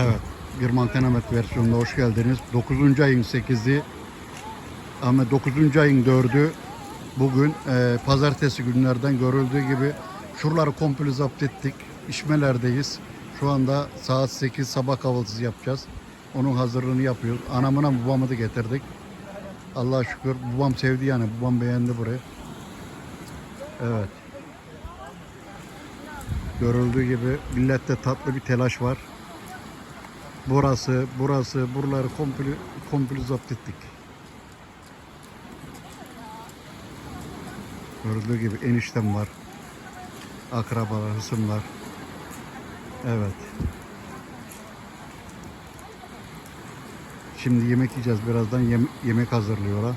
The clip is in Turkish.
Evet, bir mantenamet versiyonuna hoş geldiniz. 9. ayın 8'i ama 9. ayın 4'ü bugün e, pazartesi günlerden görüldüğü gibi şuraları komple zapt ettik. İşmelerdeyiz. Şu anda saat 8 sabah kahvaltısı yapacağız. Onun hazırlığını yapıyoruz. Anamına babamı da getirdik. Allah'a şükür babam sevdi yani. Babam beğendi burayı. Evet. Görüldüğü gibi millette tatlı bir telaş var. Burası, burası, buraları komple, komple zapt ettik. Görüldüğü gibi eniştem var. Akrabalar, hısımlar. Evet. Şimdi yemek yiyeceğiz birazdan. Yem- yemek hazırlıyorlar.